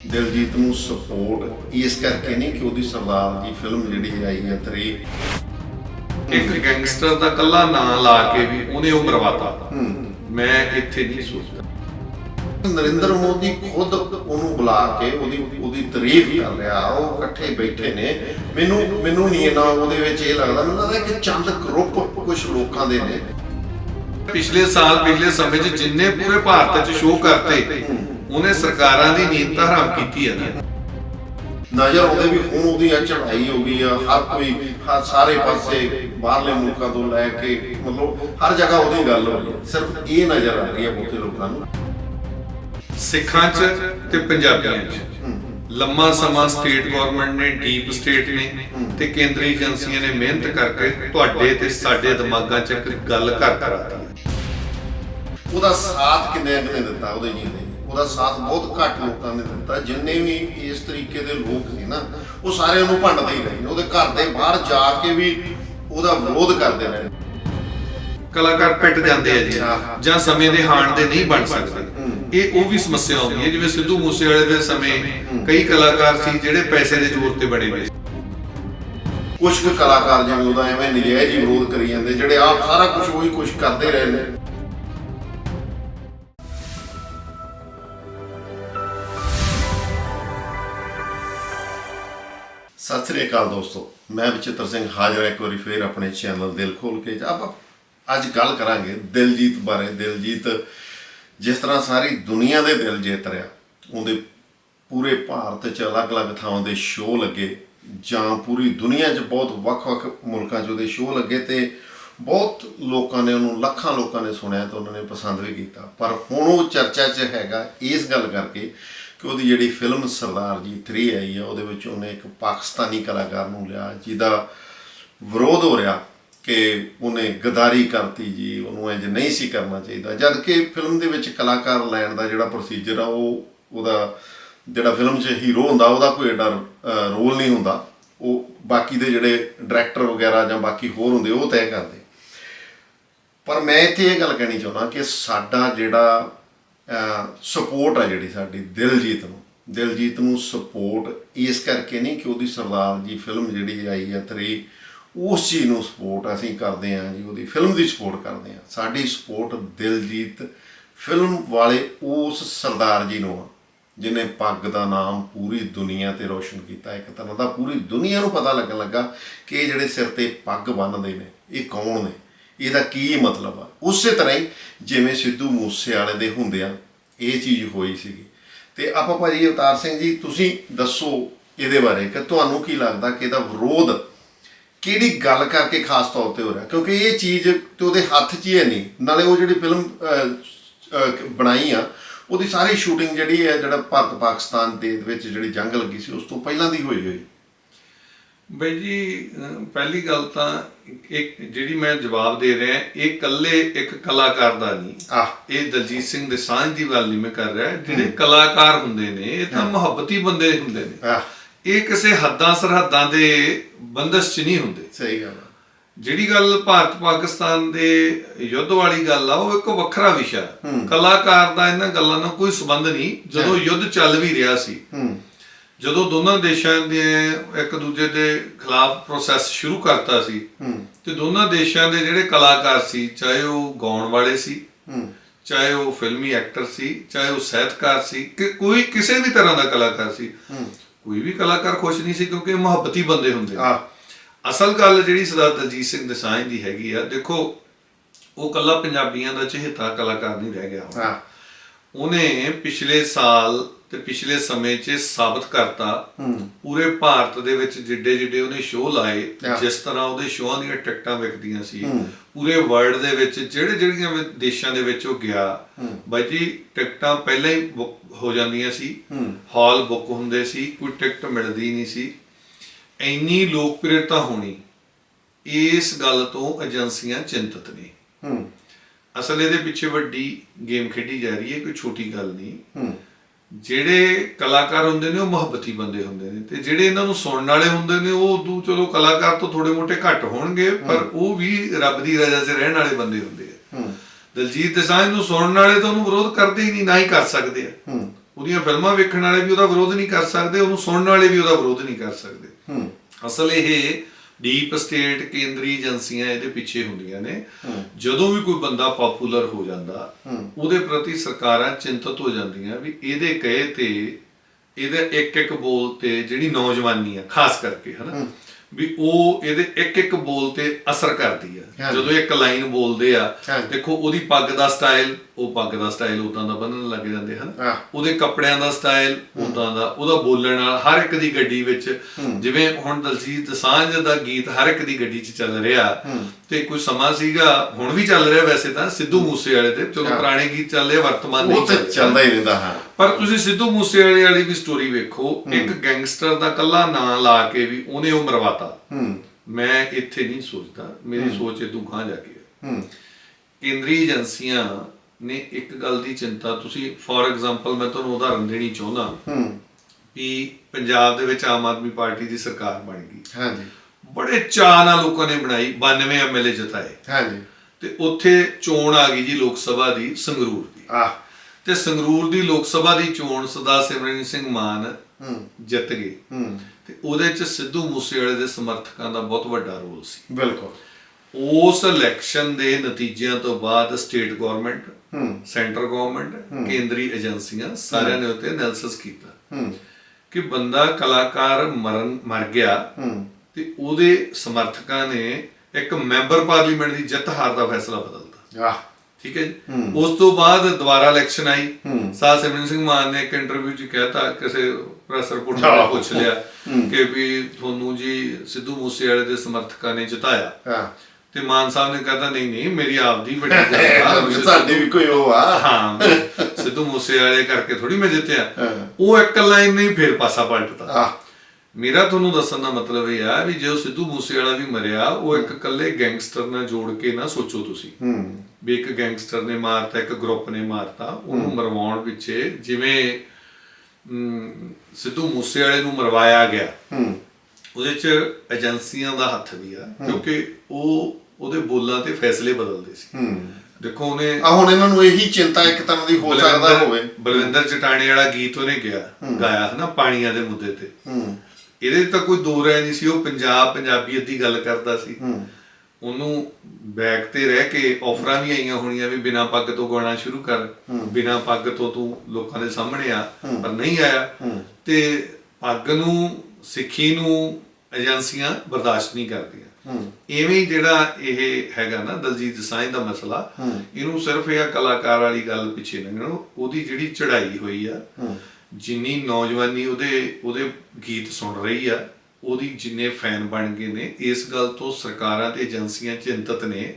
ਦਿਲਜੀਤ ਨੂੰ ਸਪੋਰਟ ਇਸ ਕਰਕੇ ਨਹੀਂ ਕਿ ਉਹਦੀ ਸਰਦਾਰ ਜੀ ਫਿਲਮ ਜਿਹੜੀ ਆਈ ਹੈ 3 ਇੱਕ ਗੈਂਗਸਟਰ ਦਾ ਕੱਲਾ ਨਾਂ ਲਾ ਕੇ ਵੀ ਉਹਨੇ ਉਹ ਮਰਵਾਤਾ। ਮੈਂ ਇੱਥੇ ਨਹੀਂ ਸੋਚਦਾ। ਨਰਿੰਦਰ ਮੋਦੀ ਖੁਦ ਉਹਨੂੰ ਬੁਲਾ ਕੇ ਉਹਦੀ ਉਹਦੀ ਤਾਰੀਫ ਕਰ ਰਿਹਾ। ਉਹ ਇਕੱਠੇ ਬੈਠੇ ਨੇ। ਮੈਨੂੰ ਮੈਨੂੰ ਨਹੀਂ ਨਾ ਉਹਦੇ ਵਿੱਚ ਇਹ ਲੱਗਦਾ। ਮੈਨੂੰ ਲੱਗਦਾ ਕਿ ਚੰਦ ਗਰੁੱਪ ਕੁਝ ਲੋਕਾਂ ਦੇ ਨੇ। ਪਿਛਲੇ ਸਾਲ ਪਿਛਲੇ ਸਮੇਂ 'ਚ ਜਿੰਨੇ ਪੂਰੇ ਭਾਰਤ 'ਚ ਸ਼ੋਅ ਕਰਤੇ ਉਹਨੇ ਸਰਕਾਰਾਂ ਦੀ ਨੀਂਦ ਤਾਂ ਹਰਾਮ ਕੀਤੀ ਹੈ ਨਾ। ਨਜ਼ਰ ਆਉਂਦੇ ਵੀ ਹੁਣ ਉਹਦੀ ਆ ਚੜ੍ਹਾਈ ਹੋ ਗਈ ਆ ਹਰ ਕੋਈ ਹਰ ਸਾਰੇ ਪਾਸੇ ਬਾਹਰਲੇ ਮੁਲਕਾਂ ਤੋਂ ਲੈ ਕੇ ਮਤਲਬ ਹਰ ਜਗ੍ਹਾ ਉਹਦੀ ਗੱਲ ਹੋ ਰਹੀ ਹੈ ਸਿਰਫ ਇਹ ਨਜ਼ਰ ਆ ਰਹੀ ਹੈ ਬਹੁਤੇ ਲੋਕਾਂ ਨੂੰ। ਸਿੱਖਾਂ 'ਚ ਤੇ ਪੰਜਾਬੀਆਂ 'ਚ। ਲੰਮਾ ਸਮਾਂ ਸਟੇਟ ਗਵਰਨਮੈਂਟ ਨੇ ਡੀਪ ਸਟੇਟ ਨੇ ਤੇ ਕੇਂਦਰੀ ਏਜੰਸੀਆਂ ਨੇ ਮਿਹਨਤ ਕਰਕੇ ਤੁਹਾਡੇ ਤੇ ਸਾਡੇ ਦਿਮਾਗਾਂ 'ਚ ਇੱਕ ਗੱਲ ਘਰ ਕਰਾਤੀ। ਉਹਦਾ ਸਾਥ ਕਿੰਨੇ ਨੇ ਦਿੱਤਾ ਉਹਦੇ ਜੀ ਨੇ ਉਹਦਾ ਸਾਥ ਬਹੁਤ ਘੱਟ ਲੋਕਾਂ ਨੇ ਦਿੱਤਾ ਜਿੰਨੇ ਵੀ ਇਸ ਤਰੀਕੇ ਦੇ ਲੋਕ ਸੀ ਨਾ ਉਹ ਸਾਰੇ ਉਹਨੂੰ ਭੰਡਦੇ ਹੀ ਰਹੇ ਨੇ ਉਹਦੇ ਘਰ ਦੇ ਬਾਹਰ ਜਾ ਕੇ ਵੀ ਉਹਦਾ ਵਿਰੋਧ ਕਰਦੇ ਰਹੇ ਨੇ। ਕਲਾਕਾਰ ਪਿੱਟ ਜਾਂਦੇ ਆ ਜੀ। ਜਾਂ ਸਮੇਂ ਦੇ ਹਾਣ ਦੇ ਨਹੀਂ ਬਣ। ਸਕਦੇ ਇਹ ਉਹ ਵੀ ਸਮੱਸਿਆ ਆਉਂਦੀ ਹੈ ਜਿਵੇਂ ਸਿੱਧੂ ਮੂਸੇਵਾਲੇ ਦੇ ਸਮੇਂ ਕਈ ਕਲਾਕਾਰ ਸੀ ਜਿਹੜੇ ਪੈਸੇ ਦੇ ਜ਼ੋਰ ਤੇ ਬਣੇ ਹੋਏ ਕੁਝ ਕਲਾਕਾਰ ਜਿਵੇਂ ਉਹਦਾ ਐਵੇਂ ਨਜਾਇਜ਼ ਹੀ ਵਿਰੋਧ ਕਰੀ ਜਾਂਦੇ ਜਿਹੜੇ ਆਪ ਸਾਰਾ ਕੁਝ ਉਹੀ ਕੁਝ ਕਰਦੇ ਰਹੇ ਨੇ ਸਤਿ ਸ੍ਰੀ ਅਕਾਲ ਦੋਸਤੋ। ਮੈਂ ਵਿਚਿਤਰ ਸਿੰਘ ਹਾਜ਼ਰ ਇੱਕ ਵਾਰੀ ਫੇਰ ਆਪਣੇ ਚੈਨਲ ਦਿਲ ਖੋਲ ਕੇ। ਆਪਾਂ ਅੱਜ ਗੱਲ ਕਰਾਂਗੇ ਦਿਲਜੀਤ ਬਾਰੇ। ਦਿਲਜੀਤ ਜਿਸ ਤਰ੍ਹਾਂ ਸਾਰੀ ਦੁਨੀਆ ਦੇ ਦਿਲ ਜਿੱਤ ਰਿਹਾ, ਉਹਦੇ ਪੂਰੇ ਭਾਰਤ 'ਚ ਅਲੱਗ-ਅਲੱਗ ਥਾਵਾਂ ਦੇ ਸ਼ੋਅ ਲੱਗੇ, ਜਾਂ ਪੂਰੀ ਦੁਨੀਆ 'ਚ ਬਹੁਤ ਵੱਖ-ਵੱਖ ਮੁਲਕਾਂ 'ਚ ਉਹਦੇ ਸ਼ੋਅ ਲੱਗੇ ਤੇ ਬਹੁਤ ਲੋਕਾਂ ਨੇ ਉਹਨੂੰ, ਲੱਖਾਂ ਲੋਕਾਂ ਨੇ ਸੁਣਿਆ ਤੇ ਉਹਨਾਂ ਨੇ ਪਸੰਦ ਵੀ ਕੀਤਾ। ਪਰ ਹੁਣ ਉਹ ਚਰਚਾ 'ਚ ਹੈਗਾ, ਇਸ ਗੱਲ ਕਰਕੇ ਕਿ ਉਹਦੀ ਜਿਹੜੀ ਫਿਲਮ ਸਰਦਾਰ ਜੀ 3 ਆਈ ਆ, ਉਹਦੇ ਵਿੱਚ ਉਹਨੇ ਇੱਕ ਪਾਕਿਸਤਾਨੀ ਕਲਾਕਾਰ ਨੂੰ ਲਿਆ, ਜਿਹਦਾ ਵਿਰੋਧ ਹੋ ਰਿਹਾ ਕਿ ਉਹਨੇ ਗਦਾਰੀ ਕਰਤੀ ਜੀ, ਉਹਨੂੰ ਇੰਜ ਨਹੀਂ ਸੀ ਕਰਨਾ ਚਾਹੀਦਾ। ਜਦ ਕਿ ਫਿਲਮ ਦੇ ਵਿੱਚ ਕਲਾਕਾਰ ਲੈਣ ਦਾ ਜਿਹੜਾ ਪ੍ਰੋਸੀਜਰ ਆ, ਉਹ ਉਹਦਾ ਜਿਹੜਾ ਫਿਲਮ 'ਚ ਹੀਰੋ ਹੁੰਦਾ, ਉਹਦਾ ਕੋਈ ਐਡਾ ਰੋਲ ਨਹੀਂ ਹੁੰਦਾ। ਉਹ ਬਾਕੀ ਦੇ ਜਿਹੜੇ ਡਾਇਰੈਕਟਰ ਵਗੈਰਾ ਜਾਂ ਬਾਕੀ ਹੋਰ ਹੁੰਦੇ, ਉਹ ਤੈਅ ਕਰਦੇ। ਪਰ ਮੈਂ ਇੱਥੇ ਇਹ ਗੱਲ ਕਹਿਣੀ ਚਾਹੁੰਦਾ ਕਿ ਸਾਡਾ ਜਿਹੜਾ ਸਪੋਰਟ ਆ ਜਿਹੜੀ ਸਾਡੀ ਦਿਲਜੀਤ ਨੂੰ। ਦਿਲਜੀਤ ਨੂੰ ਸਪੋਰਟ ਇਸ ਕਰਕੇ ਨਹੀਂ ਕਿ ਉਹਦੀ ਸਰਦਾਰ ਜੀ ਫਿਲਮ ਜਿਹੜੀ ਆਈ ਹੈ 3 ਉਸ ਚੀਜ਼ ਨੂੰ ਸਪੋਰਟ ਅਸੀਂ ਕਰਦੇ ਹਾਂ ਜੀ, ਉਹਦੀ ਫਿਲਮ ਦੀ ਸਪੋਰਟ ਕਰਦੇ ਹਾਂ। ਸਾਡੀ ਸਪੋਰਟ ਦਿਲਜੀਤ ਫਿਲਮ ਵਾਲੇ ਉਸ ਸਰਦਾਰ ਜੀ ਨੂੰ ਆ ਜਿਨੇ ਪੱਗ ਦਾ ਨਾਮ ਪੂਰੀ ਦੁਨੀਆ ਤੇ ਰੋਸ਼ਨ ਕੀਤਾ। ਇੱਕ ਤਰ੍ਹਾਂ ਦਾ ਪੂਰੀ ਦੁਨੀਆ ਨੂੰ ਪਤਾ ਲੱਗਣ ਲੱਗਾ ਕਿ ਇਹ ਜਿਹੜੇ ਸਿਰ ਤੇ ਪੱਗ ਬੰਨ੍ਹਦੇ ਨੇ, ਇਹ ਕੌਣ ਨੇ? ਇਹਦਾ ਕੀ ਮਤਲਬ ਆ? ਉਸੇ ਤਰ੍ਹਾਂ ਹੀ ਜਿਵੇਂ ਸਿੱਧੂ ਮੂਸੇ ਵਾਲੇ ਦੇ ਹੁੰਦਿਆਂ ਇਹ ਚੀਜ਼ ਹੋਈ ਸੀਗੀ। ਤੇ ਆਪਾਂ ਭਾਜੀ ਅਵਤਾਰ ਸਿੰਘ ਜੀ, ਤੁਸੀਂ ਦੱਸੋ ਇਹਦੇ ਬਾਰੇ ਕਿ ਤੁਹਾਨੂੰ ਕੀ ਲੱਗਦਾ ਕਿ ਇਹਦਾ ਵਿਰੋਧ ਕਿਹੜੀ ਗੱਲ ਕਰਕੇ ਖਾਸ ਤੌਰ ਤੇ ਹੋ ਰਿਹਾ? ਕਿਉਂਕਿ ਇਹ ਚੀਜ਼ ਤੇ ਉਹਦੇ ਹੱਥ 'ਚ ਹੀ ਹੈ ਨਹੀਂ। ਨਾਲੇ ਉਹ ਜਿਹੜੀ ਫਿਲਮ ਬਣਾਈ ਆ, ਉਹਦੀ ਸਾਰੀ ਸ਼ੂਟਿੰਗ ਜਿਹੜੀ ਹੈ, ਜਿਹੜਾ ਭਾਰਤ ਪਾਕਿਸਤਾਨ ਦੇ ਵਿੱਚ ਜਿਹੜੀ ਜੰਗ ਲੱਗੀ ਸੀ, ਉਸ ਤੋਂ ਪਹਿਲਾਂ ਦੀ ਹੋਈ ਹੋਈ। ਬਈ ਜੀ ਪਹਿਲੀ ਗੱਲ ਤਾਂ ਇੱਕ ਜਿਹੜੀ ਮੈਂ ਜਵਾਬ ਦੇ ਰਿਹਾ ਇਹ ਇਕੱਲੇ ਇੱਕ ਕਲਾਕਾਰ ਦਾ ਨਹੀਂ। ਆਹ। ਇਹ ਦਲਜੀਤ ਸਿੰਘ ਦੇ ਸਾਂਝ ਦੀ ਗੱਲ ਨਹੀਂ ਮੈਂ ਕਰ ਰਿਹਾ। ਜਿਹੜੇ ਕਲਾਕਾਰ ਹੁੰਦੇ ਨੇ ਇਹ ਤਾਂ ਮੁਹੱਬਤੀ ਬੰਦੇ ਹੁੰਦੇ ਨੇ। ਆਹ। ਇਹ ਕਿਸੇ ਹੱਦਾਂ ਸਰਹੱਦਾਂ ਦੇ ਬੰਦਸ਼ 'ਚ ਨਹੀਂ ਹੁੰਦੇ। ਸਹੀ ਗੱਲ ਆ। ਜਿਹੜੀ ਗੱਲ ਭਾਰਤ ਪਾਕਿਸਤਾਨ ਦੇ ਯੁੱਧ ਵਾਲੀ ਗੱਲ ਆ ਉਹ ਇੱਕ ਵੱਖਰਾ ਵਿਸ਼ਾ। ਕਲਾਕਾਰ ਦਾ ਇਹਨਾਂ ਗੱਲਾਂ ਨਾਲ ਕੋਈ ਸੰਬੰਧ ਨਹੀਂ। ਜਦੋਂ ਯੁੱਧ ਚੱਲ ਵੀ ਰਿਹਾ ਸੀ ਹੂੰ। ਜਦੋਂ ਦੋਨਾਂ ਦੇਸ਼ਾਂ ਦੇ ਇੱਕ ਦੂਜੇ ਦੇ ਖਿਲਾਫ ਪ੍ਰੋਸੈਸ ਸ਼ੁਰੂ ਕਰਤਾ ਸੀ ਹੂੰ। ਤੇ ਦੋਨਾਂ ਦੇਸ਼ਾਂ ਦੇ ਜਿਹੜੇ ਕਲਾਕਾਰ ਸੀ ਚਾਹੇ ਉਹ ਗਾਉਣ ਵਾਲੇ ਸੀ ਹੂੰ। ਚਾਹੇ ਉਹ ਫਿਲਮੀ ਐਕਟਰ ਸੀ ਚਾਹੇ ਉਹ ਸਾਹਿਤਕਾਰ ਸੀ ਕਿ ਕੋਈ ਕਿਸੇ ਵੀ ਤਰ੍ਹਾਂ ਦਾ ਕਲਾਕਾਰ ਸੀ ਹੂੰ। ਕੋਈ ਵੀ ਕਲਾਕਾਰ ਖੁਸ਼ ਨਹੀਂ ਸੀ ਕਿਉਂਕਿ ਮੁਹੱਬਤੀ ਬੰਦੇ ਹੁੰਦੇ ਆ ਅਸਲ ਗੱਲ ਜਿਹੜੀ ਸਰਦਾਰ ਦਲਜੀਤ ਸਿੰਘ ਦਸਾਂਝ ਦੀ ਹੈਗੀ ਆ ਦੇਖੋ ਉਹ ਕੱਲਾ ਪੰਜਾਬੀਆਂ ਦਾ ਚਹੇਤਾ ਕਲਾਕਾਰ ਨਹੀਂ ਰਹਿ ਗਿਆ। ਆਹ ਉਹਨੇ ਪਿਛਲੇ ਸਾਲ ਤੇ ਪਿਛਲੇ ਸਮੇਂ 'ਚ ਸਾਬਤ ਕਰਤਾ। ਪੂਰੇ ਭਾਰਤ ਦੇ ਵਿੱਚ ਜਿੱਡੇ ਜਿੱਡੇ ਉਹਨੇ ਸ਼ੋਅ ਲਾਏ। ਜਿਸ ਤਰ੍ਹਾਂ ਉਹਦੇ ਸ਼ੋਆਂ ਦੀਆਂ ਟਿਕਟਾਂ ਵਿਕਦੀਆਂ ਸੀ। ਪੂਰੇ ਵਰਲਡ ਦੇ ਵਿੱਚ ਜਿਹੜੇ ਜਿਹੜੀਆਂ ਦੇਸ਼ਾਂ ਦੇ ਵਿੱਚ ਉਹ ਗਿਆ। ਬਾਈ ਜੀ ਟਿਕਟਾਂ ਪਹਿਲਾਂ ਹੀ ਬੁੱਕ ਹੋ ਜਾਂਦੀਆਂ ਸੀ। ਹਾਲ ਬੁੱਕ ਹੁੰਦੇ ਸੀ ਕੋਈ ਟਿਕਟ ਮਿਲਦੀ ਨਹੀਂ ਸੀ। ਇੰਨੀ ਲੋਕਪ੍ਰਿਯਤਾ ਹੋਣੀ ਇਸ ਗੱਲ ਤੋਂ ਏਜੰਸੀਆਂ ਚਿੰਤਤ ਨੇ। ਹੂੰ। ਅਸਲ ਇਹਦੇ ਪਿੱਛੇ ਵੱਡੀ ਗੇਮ ਖੇਡੀ ਜਾ ਰਹੀ ਹੈ ਕੋਈ ਛੋਟੀ ਗੱਲ ਨਹੀਂ। ਹੂੰ। ਜਿਹੜੇ ਕਲਾਕਾਰ ਹੁੰਦੇ ਨੇ ਉਹ ਮੁਹੱਬਤੀ ਬੰਦੇ ਹੁੰਦੇ ਨੇ ਤੇ ਜਿਹੜੇ ਇਹਨਾਂ ਨੂੰ ਸੁਣਨ ਵਾਲੇ ਹੁੰਦੇ ਨੇ ਉਹ ਉਦੋਂ ਚਲੋ ਕਲਾਕਾਰ ਤੋਂ ਥੋੜੇ ਮੋਟੇ ਘੱਟ ਹੋਣਗੇ ਪਰ ਉਹ ਵੀ ਰੱਬ ਦੀ ਰਜ਼ਾ 'ਚ ਰਹਿਣ ਵਾਲੇ ਬੰਦੇ ਹੁੰਦੇ ਆ। ਦਲਜੀਤ ਦਸਾਂਝ ਨੂੰ ਸੁਣਨ ਵਾਲੇ ਤਾਂ ਉਹਨੂੰ ਵਿਰੋਧ ਕਰਦੇ ਹੀ ਨਹੀਂ ਨਾ ਹੀ ਕਰ ਸਕਦੇ ਆ। ਉਹਦੀਆਂ ਫਿਲਮਾਂ ਵੇਖਣ ਵਾਲੇ ਵੀ ਉਹਦਾ ਵਿਰੋਧ ਨਹੀਂ ਕਰ ਸਕਦੇ ਉਹਨੂੰ ਸੁਣਨ ਵਾਲੇ ਵੀ ਉਹਦਾ ਵਿਰੋਧ ਨਹੀਂ ਕਰ ਸਕਦੇ। ਅਸਲ ਇਹ ਡੀਪ ਸਟੇਟ ਕੇਂਦਰੀ ਏਜੰਸੀਆਂ ਇਹਦੇ ਪਿੱਛੇ ਹੁੰਦੀਆਂ ਨੇ। ਜਦੋਂ ਵੀ ਕੋਈ ਬੰਦਾ ਪਪੂਲਰ ਹੋ ਜਾਂਦਾ ਉਹਦੇ ਪ੍ਰਤੀ ਸਰਕਾਰਾਂ ਚਿੰਤਤ ਹੋ ਜਾਂਦੀਆਂ ਵੀ ਇਹਦੇ ਕਹੇ ਤੇ ਇਹਦੇ ਇੱਕ ਇੱਕ ਬੋਲ ਤੇ ਜਿਹੜੀ ਨੌਜਵਾਨੀ ਆ ਖਾਸ ਕਰਕੇ ਹਨਾ। ਵੀ ਉਹ ਇਹਦੇ ਇੱਕ ਇੱਕ ਬੋਲ ਤੇ ਅਸਰ ਕਰਦੀ ਆ। ਜਦੋਂ ਇੱਕ ਲਾਈਨ ਬੋਲਦੇ ਆ। ਦੇਖੋ ਉਹਦੀ ਪੱਗ ਦਾ ਸਟਾਈਲ ਉਹ ਪੱਗ ਦਾ ਸਟਾਈਲ ਉਦਾਂ ਦਾ ਬੰਨਣ ਲੱਗ ਜਾਂਦੇ ਹਨ। ਉਹਦੇ ਕੱਪੜਿਆਂ ਦਾ ਸਟਾਈਲ ਉਦਾਂ ਦਾ ਉਹਦਾ ਬੋਲਣ ਨਾਲ ਹਰ ਇੱਕ ਦੀ ਗੱਡੀ ਵਿੱਚ ਜਿਵੇਂ ਹੁਣ ਦਲਜੀਤ ਦੋਸਾਂਝ ਦਾ ਗੀਤ ਹਰ ਇੱਕ ਦੀ ਗੱਡੀ 'ਚ ਚੱਲ ਰਿਹਾ ਤੇ ਕੋਈ ਸਮਾਂ ਸੀਗਾ ਹੁਣ ਵੀ ਚੱਲ ਰਿਹਾ ਵੈਸੇ ਤਾਂ ਸਿੱਧੂ ਮੂਸੇ ਵਾਲੇ ਤੇ ਚਲੋ ਪੁਰਾਣੇ ਗੀਤ ਚੱਲਦੇ ਵਰਤਮਾਨ ਨਹੀਂ ਉਹ ਤੇ ਚੱਲਦਾ ਹੀ ਰਹਿੰਦਾ ਹਾਂ। ਪਰ ਤੁਸੀਂ ਸਿੱਧੂ ਮੂਸੇਵਾਲੇ ਵਾਲੀ ਵੀ ਸਟੋਰੀ ਵੇਖੋ ਇੱਕ ਗੈਂਗਸਟਰ ਦਾ ਕੱਲਾ ਨਾਂ ਲਾ ਕੇ ਵੀ ਉਹਨੇ ਉਹ ਮਰਵਾਤਾ। ਹੂੰ। ਮੈਂ ਇੱਥੇ ਨਹੀਂ ਸੋਚਦਾ ਮੇਰੀ ਸੋਚ ਇਹ ਗਾਂ ਜਾ ਕੇ ਹੈ। ਹੂੰ। ਕੇਂਦਰੀ ਏਜੰਸੀਆਂ ਨੇ ਇੱਕ ਗੱਲ ਦੀ ਚਿੰਤਾ ਤੁਸੀਂ ਫੋਰ ਐਗਜ਼ਾਮਪਲ ਮੈਂ ਤੁਹਾਨੂੰ ਉਦਾਹਰਨ ਦੇਣੀ ਚਾਹੁੰਦਾ ਹੂੰ। ਵੀ ਪੰਜਾਬ ਦੇ ਵਿੱਚ ਆਮ ਆਦਮੀ ਪਾਰਟੀ ਦੀ ਸਰਕਾਰ ਬਣ ਗਈ। ਹਾਂਜੀ। ਬੜੇ ਚਾਅ ਨਾਲ ਲੋਕਾਂ ਨੇ ਬਣਾਈ 92 ਐਮਐਲਏ ਜਿਤਾਏ। ਹਾਂਜੀ। ਤੇ ਉੱਥੇ ਚੋਣ ਆ ਗਈ ਜੀ ਲੋਕ ਸਭਾ ਦੀ ਸੰਗਰੂਰ ਦੀ। ਆਹ। ਤੇ ਸੰਗਰੂਰ ਦੀ ਲੋਕ ਸਭਾ ਦੀ ਚੋਣ ਸਰਦਾਰ ਸਿਮਰਨ ਸਿੰਘ ਮਾਨ ਹੂੰ। ਜਿੱਤ ਗਏ। ਹੂੰ। ਤੇ ਉਹਦੇ ਚ ਸਿੱਧੂ ਮੂਸੇਵਾਲੇ ਦੇ ਸਮਰਥਕਾਂ ਦਾ ਬਹੁਤ ਵੱਡਾ ਰੋਲ ਸੀ। ਬਿਲਕੁਲ। ਉਸ ਇਲੈਕਸ਼ਨ ਦੇ ਨਤੀਜਿਆਂ ਤੋਂ ਬਾਅਦ ਸਟੇਟ ਗਵਰਨਮੈਂਟ ਹੂੰ। ਸੈਂਟਰ ਗਵਰਨਮੈਂਟ ਕੇਂਦਰੀ ਏਜੰਸੀਆਂ ਸਾਰਿਆਂ ਨੇ ਉੱਤੇ ਐਨਾਲਿਸਿਸ ਕੀਤਾ। ਹੂੰ। ਕਿ ਬੰਦਾ ਕਲਾਕਾਰ ਮਰਨ ਮਰ ਗਿਆ ਹੂੰ। ਤੇ ਉਹਦੇ ਸਮਰਥਕਾਂ ਨੇ ਇੱਕ ਮੈਂਬਰ ਪਾਰਲੀਮੈਂਟ ਦੀ ਜਿੱਤ ਹਾਰ ਦਾ ਫੈਸਲਾ ਬਦਲਤਾ। ਆਹ ਠੀਕ ਹੈ ਉਸ ਤੋਂ ਬਾਅਦ ਦੁਬਾਰਾ ਇਲੈਕਸ਼ਨ ਆਈ। ਹੂੰ। ਸਾਧ ਸਿਮਰਨ ਸਿੰਘ ਮਾਨ ਨੇ ਇੱਕ ਇੰਟਰਵਿਊ 'ਚ ਕਹਿਤਾ ਕਿਸੇ ਪ੍ਰੈਸ ਰਿਪੋਰਟ ਨੇ ਆਹੋ। ਪੁੱਛ ਲਿਆ ਕਿ ਵੀ ਤੁਹਾਨੂੰ ਜੀ ਸਿੱਧੂ ਮੂਸੇਵਾਲੇ ਦੇ ਸਮਰਥਕਾਂ ਨੇ ਜਿਤਾਇਆ। ਤੇ ਮਾਨ ਸਾਹਿਬ ਨੇ ਕਹਤਾ ਨਹੀਂ ਨਹੀਂ ਮੇਰੀ ਆਪਦੀ ਵੱਡੀ ਗੱਲ ਆ ਸਾਡੇ ਵੀ ਕੋਈ ਉਹ ਆ। ਹਾਂ ਸਿੱਧੂ ਮੂਸੇਵਾਲੇ ਕਰਕੇ ਥੋੜੀ ਮੈਂ ਜਿੱਤਿਆ। ਉਹ ਇੱਕ ਲਾਈਨ ਨਹੀਂ ਫੇਰ ਪਾਸਾ ਪਲਟਦਾ ਮੇਰਾ ਤੁਹਾਨੂੰ ਦੱਸਣ ਦਾ ਮਤਲਬ ਇਹ ਆ ਵੀ ਜੇ ਸਿੱਧੂ ਮੂਸੇਵਾਲਾ ਵੀ ਮਰਿਆ ਉਹ ਇੱਕ ਇਕੱਲੇ ਗੈਂਗਸਟਰ ਨਾਲ ਜੋੜ ਕੇ ਨਾ ਸੋਚੋ ਤੁਸੀਂ। ਹੂੰ। ਵੀ ਇੱਕ ਗੈਂਗਸਟਰ ਨੇ ਮਾਰਤਾ ਇੱਕ ਗਰੁੱਪ ਨੇ ਮਾਰਤਾ ਉਹਨੂੰ ਮਰਵਾਉਣ ਪਿੱਛੇ ਜਿਵੇਂ ਸਿੱਧੂ ਮੂਸੇਵਾਲੇ ਨੂੰ ਮਰਵਾਇਆ ਗਿਆ। ਹੂੰ। ਉਹਦੇ ਚ ਏਜੰਸੀਆਂ ਦਾ ਹੱਥ ਵੀ ਆ ਕਿਉਂਕਿ ਉਹ ਉਹਦੇ ਬੋਲਾਂ ਤੇ ਫੈਸਲੇ ਬਦਲਦੇ ਸੀ। ਹੂੰ। ਦੇਖੋ ਉਹਨੇ ਆ ਹੁਣ ਇਹਨਾਂ ਨੂੰ ਇਹੀ ਚਿੰਤਾ ਇੱਕ ਤਰ੍ਹਾਂ ਦੀ ਹੋ ਸਕਦਾ ਹੋਵੇ। ਬਲਵਿੰਦਰ ਚਟਾਣੇ ਵਾਲਾ ਗੀਤ ਉਹਨੇ ਗਿਆ ਗਾਇਆ ਹਨਾ ਪਾਣੀਆਂ ਦੇ ਮੁੱਦੇ ਤੇ। ਹੂੰ। ਇਹਦੇ ਤਾਂ ਕੋਈ ਦੋ ਰਾਏ ਨਹੀਂ ਸੀ ਉਹ ਪੰਜਾਬ ਪੰਜਾਬੀਅਤ ਦੀ ਗੱਲ ਕਰਦਾ ਸੀ। ਹੂੰ। ਉਹਨੂੰ ਬੈਕ ਤੇ ਰਹਿ ਕੇ ਆਫਰਾਂ ਵੀ ਆਈਆਂ ਹੋਣੀਆਂ ਵੀ ਬਿਨਾਂ ਪੱਗ ਤੋਂ ਗਾਉਣਾ ਸ਼ੁਰੂ ਕਰ ਬਿਨਾਂ ਪੱਗ ਤੋਂ ਤੂੰ ਲੋਕਾਂ ਦੇ ਸਾਹਮਣੇ ਆ ਪਰ ਨਹੀਂ ਆਇਆ। ਤੇ ਪੱਗ ਨੂੰ ਸਿੱਖੀ ਨੂੰ ਏਜੰਸੀਆਂ ਬਰਦਾਸ਼ਤ ਨਹੀਂ ਕਰਦੀਆਂ। ਐਵੇਂ ਜਿਹੜਾ ਇਹ ਹੈਗਾ ਨਾ ਦਲਜੀਤ ਦੋਸਾਂਝ ਦਾ ਮਸਲਾ ਇਹਨੂੰ ਸਿਰਫ ਇਹ ਕਲਾਕਾਰ ਵਾਲੀ ਗੱਲ ਪਿੱਛੇ ਲੰਘਣੋ ਉਹਦੀ ਜਿਹੜੀ ਚੜ੍ਹਾਈ ਹੋਈ ਆ ਜਿੰਨੀ ਨੌਜਵਾਨੀ ਉਹਦੇ ਉਹਦੇ ਗੀਤ ਸੁਣ ਰਹੀ ਆ ਉਹਦੀ ਜਿੰਨੇ ਫੈਨ ਬਣ ਗਏ ਨੇ ਇਸ ਗੱਲ ਤੋਂ ਸਰਕਾਰਾਂ ਤੇ ਏਜੰਸੀਆਂ ਚਿੰਤਤ ਨੇ।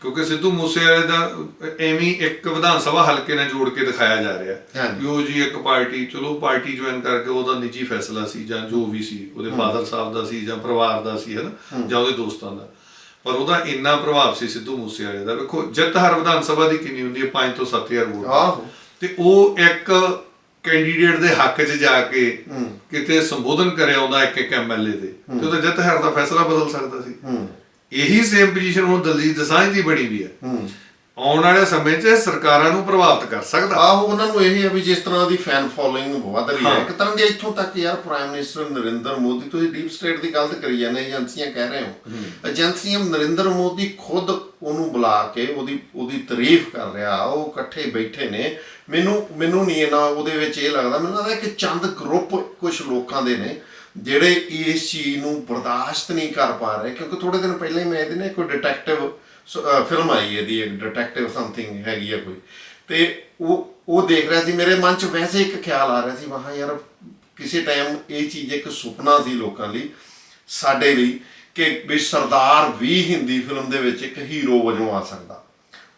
ਕਿਉਂਕਿ ਸਿੱਧੂ ਮੂਸੇਵਾਲੇ ਦਾ ਐਵੇਂ ਇੱਕ ਵਿਧਾਨ ਸਭਾ ਹਲਕੇ ਨਾਲ ਜੋੜ ਕੇ ਦਿਖਾਇਆ ਜਾ ਰਿਹਾ। ਵੀ ਉਹ ਜੀ ਇੱਕ ਪਾਰਟੀ ਚਲੋ ਪਾਰਟੀ ਜੁਆਇਨ ਕਰਕੇ ਉਹਦਾ ਨਿੱਜੀ ਫੈਸਲਾ ਸੀ ਜਾਂ ਜੋ ਵੀ ਸੀ ਉਹਦੇ ਫਾਦਰ ਸਾਹਿਬ ਦਾ ਸੀ ਜਾਂ ਪਰਿਵਾਰ ਦਾ ਸੀ ਹਨਾ ਜਾਂ ਉਹਦੇ ਦੋਸਤਾਂ ਦਾ। ਪਰ ਉਹਦਾ ਇੰਨਾ ਪ੍ਰਭਾਵ ਸੀ ਸਿੱਧੂ ਮੂਸੇਵਾਲੇ ਦਾ। ਵੇਖੋ ਜਿੱਤ ਹਰ ਵਿਧਾਨ ਸਭਾ ਦੀ ਕਿੰਨੀ ਹੁੰਦੀ ਹੈ? 5 ਤੋਂ 7000 ਵੋਟ। ਆਹੋ। ਤੇ ਉਹ ਇੱਕ ਕੈਂਡੀਡੇਟ ਦੇ ਹੱਕ 'ਚ ਜਾ ਕੇ ਕਿਤੇ ਸੰਬੋਧਨ ਕਰਿਆ ਆਉਂਦਾ ਇੱਕ ਇੱਕ ਐਮਐਲਏ ਦੇ ਤੇ ਉਹਦਾ ਜਿੱਤ ਹਾਰ ਦਾ ਫੈਸਲਾ ਬਦਲ ਸਕਦਾ ਸੀ। ਇਹੀ ਸੇਮ ਪੋਜੀਸ਼ਨ ਹੁਣ ਦਲਜੀਤ ਦਸਾਂਝ ਦੀ ਬਣੀ ਵੀ ਹੂੰ। ਆਉਣ ਵਾਲੇ ਸਮੇਂ 'ਚ ਸਰਕਾਰਾਂ ਨੂੰ ਪ੍ਰਭਾਵਿਤ ਕਰ ਸਕਦਾ। ਆਹੋ ਉਹਨਾਂ ਨੂੰ ਇਹ ਹੈ ਵੀ ਜਿਸ ਤਰ੍ਹਾਂ ਦੀ ਫੈਨ ਫੋਲੋਇੰਗ ਵਧ ਰਹੀ ਹੈ। ਇੱਕ ਤਰ੍ਹਾਂ ਦੀ ਇੱਥੋਂ ਤੱਕ ਯਾਰ ਪ੍ਰਾਈਮ ਮਿਨਿਸਟਰ ਨਰਿੰਦਰ ਮੋਦੀ ਤੁਸੀਂ ਡੀਪ ਸਟੇਟ ਦੀ ਗੱਲ ਕਰੀ ਜਾਂਦੇ ਏਜੰਸੀਆਂ ਕਹਿ ਰਹੇ ਹੋ। ਏਜੰਸੀਆਂ ਨਰਿੰਦਰ ਮੋਦੀ ਖੁਦ ਉਹਨੂੰ ਬੁਲਾ ਕੇ ਉਹਦੀ ਉਹਦੀ ਤਾਰੀਫ ਕਰ ਰਿਹਾ। ਉਹ ਇਕੱਠੇ ਬੈਠੇ ਨੇ। ਮੈਨੂੰ ਮੈਨੂੰ ਨਹੀਂ ਇਹਨਾਂ ਉਹਦੇ ਵਿੱਚ ਇਹ ਲੱਗਦਾ ਮੈਨੂੰ ਲੱਗਦਾ ਕਿ ਚੰਦ ਗਰੁੱਪ ਕੁਝ ਲੋਕਾਂ ਦੇ ਨੇ ਜਿਹੜੇ ਇਸ ਚੀਜ਼ ਨੂੰ ਬਰਦਾਸ਼ਤ ਨਹੀਂ ਕਰ ਪਾ ਰਹੇ। ਕਿਉਂਕਿ ਥੋੜੇ ਦਿਨ ਪਹਿਲਾਂ ਹੀ ਮੈਂ ਇਹਦੇ ਨੇ ਕੋਈ ਡਿਟੈਕਟਿਵ ਫਿਲਮ ਆਈ ਹੈ ਇਹਦੀ, ਇੱਕ ਡਿਟੈਕਟਿਵ ਸਮਥਿੰਗ ਹੈਗੀ ਆ ਕੋਈ। ਤੇ ਉਹ ਉਹ ਦੇਖ ਰਿਹਾ ਸੀ, ਮੇਰੇ ਮਨ 'ਚ ਵੈਸੇ ਇੱਕ ਖਿਆਲ ਆ ਰਿਹਾ ਸੀ ਵਾਹ ਯਾਰ, ਕਿਸੇ ਟਾਈਮ ਇਹ ਚੀਜ਼ ਇੱਕ ਸੁਪਨਾ ਸੀ ਲੋਕਾਂ ਲਈ, ਸਾਡੇ ਲਈ, ਕਿ ਵੀ ਸਰਦਾਰ ਵੀ ਹਿੰਦੀ ਫਿਲਮ ਦੇ ਵਿੱਚ ਇੱਕ ਹੀਰੋ ਵਜੋਂ ਆ ਸਕਦਾ।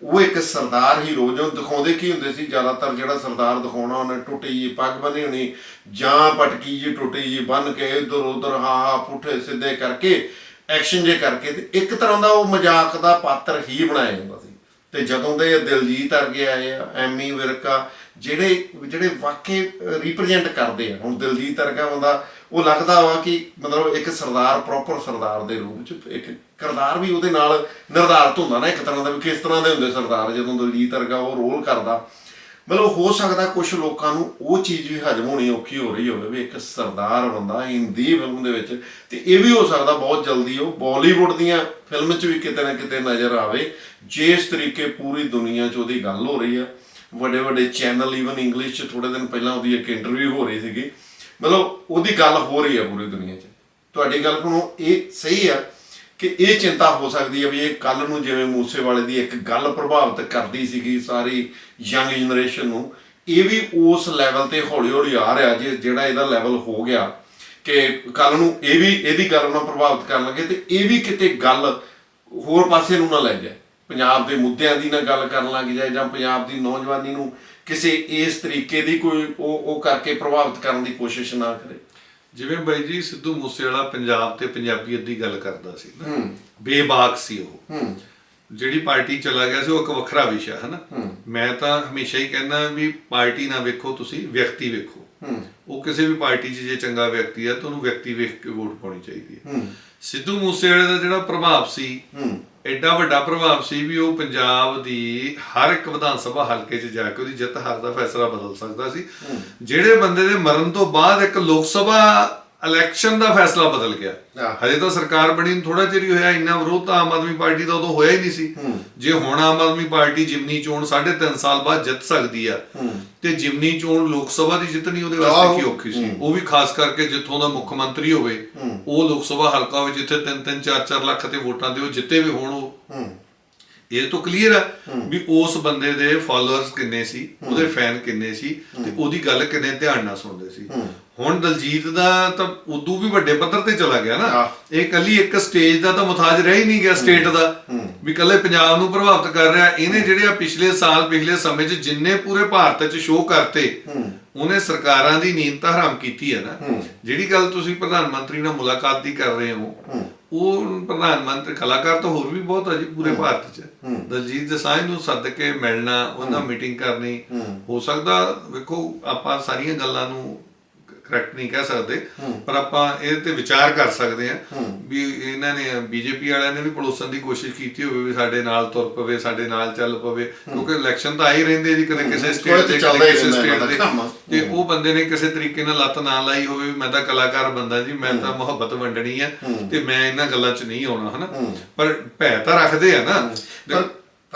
ਉਹ ਇੱਕ ਸਰਦਾਰ ਹੀਰੋ ਜੋ ਦਿਖਾਉਂਦੇ ਕੀ ਹੁੰਦੇ ਸੀ? ਜ਼ਿਆਦਾਤਰ ਜਿਹੜਾ ਸਰਦਾਰ ਦਿਖਾਉਣਾ, ਉਹਨੇ ਟੁੱਟੀ ਜੀ ਪੱਗ ਬੰਨੀ ਹੋਣੀ, ਜਾਂ ਪਟਕੀ ਜੀ ਟੁੱਟੀ ਜੀ ਬੰਨ ਕੇ ਇਧਰ ਉਧਰ ਹਾ ਹਾ ਪੁੱਠੇ ਸਿੱਧੇ ਕਰਕੇ ਐਕਸ਼ਨ ਜੇ ਕਰਕੇ ਤੇ ਇੱਕ ਤਰ੍ਹਾਂ ਦਾ ਉਹ ਮਜ਼ਾਕ ਦਾ ਪਾਤਰ ਹੀ ਬਣਾਇਆ ਜਾਂਦਾ ਸੀ। ਤੇ ਜਦੋਂ ਦੇ ਦਿਲਜੀਤ ਵਰਗੇ ਆਏ ਆ, ਐਮੀ ਵਿਰਕਾ, ਜਿਹੜੇ ਜਿਹੜੇ ਵਾਕਈ ਰਿਪਰੈਜ਼ੈਂਟ ਕਰਦੇ ਆ, ਹੁਣ ਦਿਲਜੀਤ ਵਰਗਾ ਬੰਦਾ, ਉਹ ਲੱਗਦਾ ਵਾ ਕਿ ਮਤਲਬ ਇੱਕ ਸਰਦਾਰ ਪ੍ਰੋਪਰ ਸਰਦਾਰ ਦੇ ਰੂਪ ਚ, ਇੱਕ ਕਿਰਦਾਰ ਵੀ ਉਹਦੇ ਨਾਲ ਨਿਰਧਾਰਤ ਹੁੰਦਾ ਨਾ, ਇੱਕ ਤਰ੍ਹਾਂ ਦਾ ਵੀ ਕਿਸ ਤਰ੍ਹਾਂ ਦੇ ਹੁੰਦੇ ਸਰਦਾਰ, ਜਦੋਂ ਦਿਲਜੀਤ ਵਰਗਾ ਉਹ ਰੋਲ ਕਰਦਾ। ਮਤਲਬ ਹੋ ਸਕਦਾ ਕੁਝ ਲੋਕਾਂ ਨੂੰ ਉਹ ਚੀਜ਼ ਵੀ ਹਜਮ ਹੋਣੀ ਔਖੀ ਹੋ ਰਹੀ ਹੋਵੇ ਵੀ ਇੱਕ ਸਰਦਾਰ ਬੰਦਾ ਹਿੰਦੀ ਫਿਲਮ ਦੇ ਵਿੱਚ, ਤੇ ਇਹ ਵੀ ਹੋ ਸਕਦਾ ਬਹੁਤ ਜਲਦੀ ਉਹ ਬਾਲੀਵੁੱਡ ਦੀਆਂ ਫਿਲਮ 'ਚ ਵੀ ਕਿਤੇ ਨਾ ਕਿਤੇ ਨਜ਼ਰ ਆਵੇ, ਜਿਸ ਤਰੀਕੇ ਪੂਰੀ ਦੁਨੀਆ 'ਚ ਉਹਦੀ ਗੱਲ ਹੋ ਰਹੀ ਆ। ਵੱਡੇ ਵੱਡੇ ਚੈਨਲ ਈਵਨ ਇੰਗਲਿਸ਼ 'ਚ ਥੋੜੇ ਦਿਨ ਪਹਿਲਾਂ ਉਹਦੀ ਇੱਕ ਇੰਟਰਵਿਊ ਹੋ ਰਹੀ ਸੀਗੀ। ਮਤਲਬ ਉਹਦੀ ਗੱਲ ਹੋ ਰਹੀ ਆ ਪੂਰੀ ਦੁਨੀਆ 'ਚ। ਤੁਹਾਡੀ ਗੱਲ ਕੋਲੋਂ ਇਹ ਸਹੀ ਆ। ਕਿ ਇਹ ਚਿੰਤਾ ਹੋ ਸਕਦੀ ਹੈ ਵੀ ਇਹ ਕੱਲ ਨੂੰ ਜਿਵੇਂ ਮੂਸੇਵਾਲੇ ਦੀ ਇੱਕ ਗੱਲ ਪ੍ਰਭਾਵਿਤ ਕਰਦੀ ਸੀਗੀ ਸਾਰੀ ਯੰਗ ਜਨਰੇਸ਼ਨ ਨੂੰ, ਇਹ ਵੀ ਉਸ ਲੈਵਲ ਤੇ ਹੌਲੀ ਹੌਲੀ ਆ ਰਿਹਾ ਜੇ ਜਿਹੜਾ ਇਹਦਾ ਲੈਵਲ ਹੋ ਗਿਆ ਕਿ ਕੱਲ ਨੂੰ ਇਹ ਵੀ ਇਹਦੀ ਗੱਲ ਨਾਲ ਪ੍ਰਭਾਵਿਤ ਕਰਨ ਲੱਗੇ ਤੇ ਇਹ ਵੀ ਕਿਤੇ ਗੱਲ ਹੋਰ ਪਾਸੇ ਨੂੰ ਨਾ ਲੈ ਜਾਏ। ਪੰਜਾਬ ਦੇ ਮੁੱਦਿਆਂ ਦੀ ਨਾ ਗੱਲ ਕਰਨ ਲੱਗ ਜਾਏ ਜਾਂ ਪੰਜਾਬ ਦੀ ਨੌਜਵਾਨੀ ਨੂੰ ਕਿਸੇ ਇਸ ਤਰੀਕੇ ਦੀ ਕੋਈ ਉਹ ਉਹ ਕਰਕੇ ਪ੍ਰਭਾਵਿਤ ਕਰਨ ਦੀ ਕੋਸ਼ਿਸ਼ ਨਾ ਕਰੇ। ਜਿਵੇਂ ਬਾਈ ਜੀ ਸਿੱਧੂ ਮੂਸੇਵਾਲਾ ਪੰਜਾਬ ਤੇ ਪੰਜਾਬੀਅਤ ਦੀ ਗੱਲ ਕਰਦਾ ਸੀ ਨਾ। ਹੂੰ। ਬੇਬਾਕ ਸੀ ਉਹ। ਹੂੰ। ਜਿਹੜੀ ਪਾਰਟੀ ਚਲਾ ਗਿਆ ਸੀ ਉਹ ਇੱਕ ਵੱਖਰਾ ਵਿਸ਼ਾ ਹੈ। ਨਾ ਮੈਂ ਤਾਂ ਹਮੇਸ਼ਾ ਹੀ ਕਹਿੰਦਾ ਵੀ ਪਾਰਟੀ ਨਾ ਵੇਖੋ ਤੁਸੀਂ ਵਿਅਕਤੀ ਵੇਖੋ। ਉਹ ਕਿਸੇ ਵੀ ਪਾਰਟੀ 'ਚ ਜੇ ਚੰਗਾ ਵਿਅਕਤੀ ਹੈ ਤਾਂ ਉਹਨੂੰ ਵਿਅਕਤੀ ਵੇਖ ਕੇ ਵੋਟ ਪਾਉਣੀ ਚਾਹੀਦੀ ਹੈ। ਸਿੱਧੂ ਮੂਸੇਵਾਲੇ ਦਾ ਜਿਹੜਾ ਪ੍ਰਭਾਵ ਸੀ ਐਡਾ ਵੱਡਾ ਪ੍ਰਭਾਵ ਸੀ ਵੀ ਉਹ ਪੰਜਾਬ ਦੀ ਹਰ ਇੱਕ ਵਿਧਾਨ ਸਭਾ ਹਲਕੇ 'ਚ ਜਾ ਕੇ ਉਹਦੀ ਜਿੱਤ ਹਾਰ ਦਾ ਫੈਸਲਾ ਬਦਲ ਸਕਦਾ ਸੀ। ਜਿਹੜੇ ਬੰਦੇ ਦੇ ਮਰਨ ਤੋਂ ਬਾਅਦ ਇੱਕ ਲੋਕ ਸਭਾ ਇਲੈਕਸ਼ਨ ਦਾ ਫੈਸਲਾ ਬਦਲ ਗਿਆ। ਹਜੇ ਤਾਂ ਸਰਕਾਰ ਬਣੀ ਨੂੰ ਥੋੜਾ ਚਿਰ ਹੀ ਹੋਇਆ ਇੰਨਾ ਵਿਰੋਧ ਤਾਂ ਆਮ ਆਦਮੀ ਪਾਰਟੀ ਦਾ ਉਦੋਂ ਹੋਇਆ ਹੀ ਨਹੀਂ ਸੀ। ਜੇ ਹੁਣ ਆਮ ਆਦਮੀ ਪਾਰਟੀ ਜਿਮਨੀ ਚੋਣ 3.5 ਸਾਲ ਬਾਅਦ ਜਿੱਤ ਸਕਦੀ ਆ ਤੇ ਜਿਮਨੀ ਚੋਣ ਲੋਕ ਸਭਾ ਦੀ ਜਿੱਤਣੀ ਉਹਦੇ ਵਾਸਤੇ ਕੀ ਔਖੀ ਸੀ? ਉਹ ਵੀ ਖਾਸ ਕਰਕੇ ਜਿੱਥੋਂ ਦਾ ਮੁੱਖ ਮੰਤਰੀ ਹੋਵੇ ਉਹ ਲੋਕ ਸਭਾ ਹਲਕਾ ਵਿੱਚ ਜਿੱਥੇ 3-3 4-4 ਲੱਖ ਤੇ ਵੋਟਾਂ ਦੇ ਉਹ ਜਿੱਤੇ ਵੀ ਹੋਣ ਉਹ। ਇਹ ਤਾਂ ਕਲੀਅਰ ਹੈ। ਵੀ ਉਸ ਬੰਦੇ ਦੇ ਫਾਲੋਅਰਸ ਕਿੰਨੇ ਸੀ ਉਹਦੇ ਫੈਨ ਕਿੰਨੇ ਸੀ ਤੇ ਉਹਦੀ ਗੱਲ ਕਿੰਨੇ ਧਿਆਨ ਨਾਲ ਸੁਣਦੇ ਸੀ। ਹੁਣ ਦਲਜੀਤ ਦਾ ਤਾਂ ਉਦੋਂ ਵੀ ਵੱਡੇ ਪੱਧਰ ਤੇ ਚਲਾ ਗਿਆ ਨਾ। ਇਹ ਕੱਲੀ ਇੱਕ ਸਟੇਜ ਦਾ ਤਾਂ ਮੁਤਾਜ ਰਹਿ ਹੀ ਨਹੀਂ ਗਿਆ ਸਟੇਟ ਦਾ। ਵੀ ਕੱਲੇ ਪੰਜਾਬ ਨੂੰ ਪ੍ਰਭਾਵਿਤ ਕਰ ਰਿਹਾ। ਇਹਨੇ ਜਿਹੜੇ ਆ ਪਿਛਲੇ ਸਾਲ ਪਿਛਲੇ ਸਮੇਂ 'ਚ ਜਿੰਨੇ ਪੂਰੇ ਭਾਰਤ 'ਚ ਸ਼ੋਅ ਕਰਤੇ ਉਹਨੇ ਸਰਕਾਰਾਂ ਦੀ ਨੀਂਦ ਤਾਂ ਹਰਾਮ ਕੀਤੀ ਹੈ ਨਾ। ਜਿਹੜੀ ਗੱਲ ਤੁਸੀਂ ਪ੍ਰਧਾਨ ਮੰਤਰੀ ਨਾਲ ਮੁਲਾਕਾਤ ਦੀ ਕਰ ਰਹੇ ਹੋ ਉਹ ਪ੍ਰਧਾਨ ਮੰਤਰੀ ਕਲਾਕਾਰ ਤਾਂ ਹੋਰ ਵੀ ਬਹੁਤ ਆ ਜੀ ਪੂਰੇ ਭਾਰਤ 'ਚ। ਦਲਜੀਤ ਦਸਾਂਝ ਨੂੰ ਸੱਦ ਕੇ ਮਿਲਣਾ ਉਹਨਾਂ ਮੀਟਿੰਗ ਕਰਨੀ ਹੋ ਸਕਦਾ। ਵੇਖੋ ਆਪਾਂ ਸਾਰੀਆਂ ਗੱਲਾਂ ਨੂੰ ਕਰੈਕਟ ਨਹੀਂ ਕਹਿ ਸਕਦੇ ਪਰ ਆਪਾਂ ਇਹ ਤੇ ਵਿਚਾਰ ਕਰ ਸਕਦੇ ਹਾਂ ਵੀ ਇਹਨਾਂ ਨੇ ਬੀਜੇਪੀ ਵਾਲਿਆਂ ਨੇ ਵੀ ਪਲੋਸਣ ਦੀ ਕੋਸ਼ਿਸ਼ ਕੀਤੀ ਹੋਵੇ ਵੀ ਸਾਡੇ ਨਾਲ ਤੁਰ ਪਵੇ ਸਾਡੇ ਨਾਲ ਚੱਲ ਪਵੇ ਕਿਉਂਕਿ ਇਲੈਕਸ਼ਨ ਤਾਂ ਆ ਹੀ ਰਹਿੰਦੇ ਜੀ ਕਦੇ ਕਿਸੇ ਸਟੇਟ ਤੇ ਕਦੇ ਕਿਸੇ ਸਟੇਟ ਤੇ। ਤੇ ਉਹ ਬੰਦੇ ਨੇ ਕਿਸੇ ਤਰੀਕੇ ਨਾਲ ਲੱਤ ਨਾ ਲਾਈ ਹੋਵੇ ਵੀ ਮੈਂ ਤਾਂ ਕਲਾਕਾਰ ਬੰਦਾ ਜੀ ਮੈਂ ਤਾਂ ਮੁਹੱਬਤ ਵੰਡਣੀ ਆ ਤੇ ਮੈਂ ਇਹਨਾਂ ਗੱਲਾਂ 'ਚ ਨਹੀਂ ਆਉਣਾ ਹਨਾ? ਪਰ ਭੈ ਤਾਂ ਰੱਖਦੇ ਆ ਨਾ।